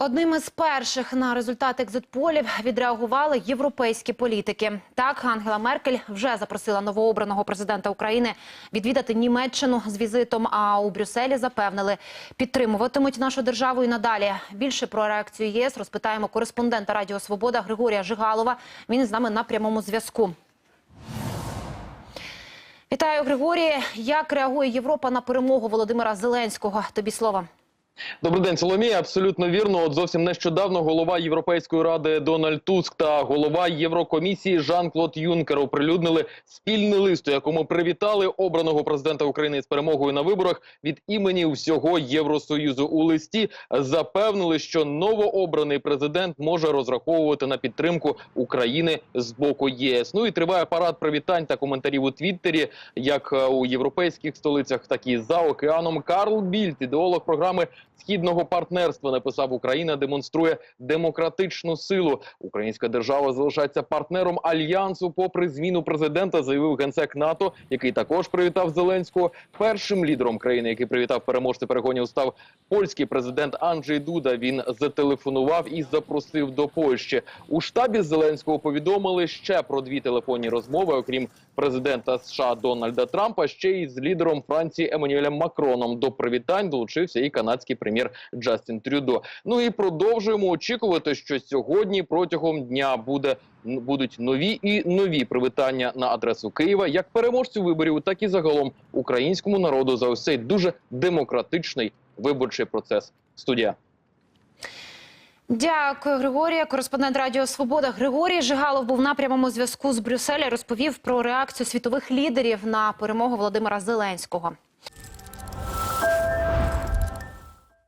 Одним із перших на результати екзитполів відреагували європейські політики. Так, Ангела Меркель вже запросила новообраного президента України відвідати Німеччину з візитом. А у Брюсселі запевнили, підтримуватимуть нашу державу і надалі. Більше про реакцію ЄС розпитаємо кореспондента Радіо Свобода Григорія Жигалова. Він з нами на прямому зв'язку. Вітаю, Григоріє. Як реагує Європа на перемогу Володимира Зеленського? Тобі слово. Добрий день, Соломія. Абсолютно вірно. От зовсім нещодавно голова Європейської ради Дональд Туск та голова Єврокомісії Жан-Клод Юнкер оприлюднили спільний лист, у якому привітали обраного президента України з перемогою на виборах від імені всього Євросоюзу. У листі запевнили, що новообраний президент може розраховувати на підтримку України з боку ЄС. Ну і триває парад привітань та коментарів у Твіттері, як е, у європейських столицях, так і за океаном. Карл Більд, ідеолог програми східного партнерства, написав Україна демонструє демократичну силу. Українська держава залишається партнером альянсу. Попри зміну президента, заявив генсек НАТО, який також привітав Зеленського. Першим лідером країни, який привітав переможця перегонів, став польський президент Анджей Дуда. Він зателефонував і запросив до Польщі. У штабі Зеленського повідомили ще про дві телефонні розмови, окрім президента США Дональда Трампа, ще й з лідером Франції Еммануелем Макроном. До привітань долучився і канадський прем'єр Джастін Трюдо. Ну і продовжуємо очікувати, що сьогодні протягом дня буде будуть нові і нові привітання на адресу Києва, як переможцю виборів, так і загалом українському народу за ось дуже демократичний виборчий процес. Студія. Дякую, Григорія. Кореспондент Радіо Свобода Григорій Жигалов був на прямому зв'язку з Брюсселя. Розповів про реакцію світових лідерів на перемогу Володимира Зеленського.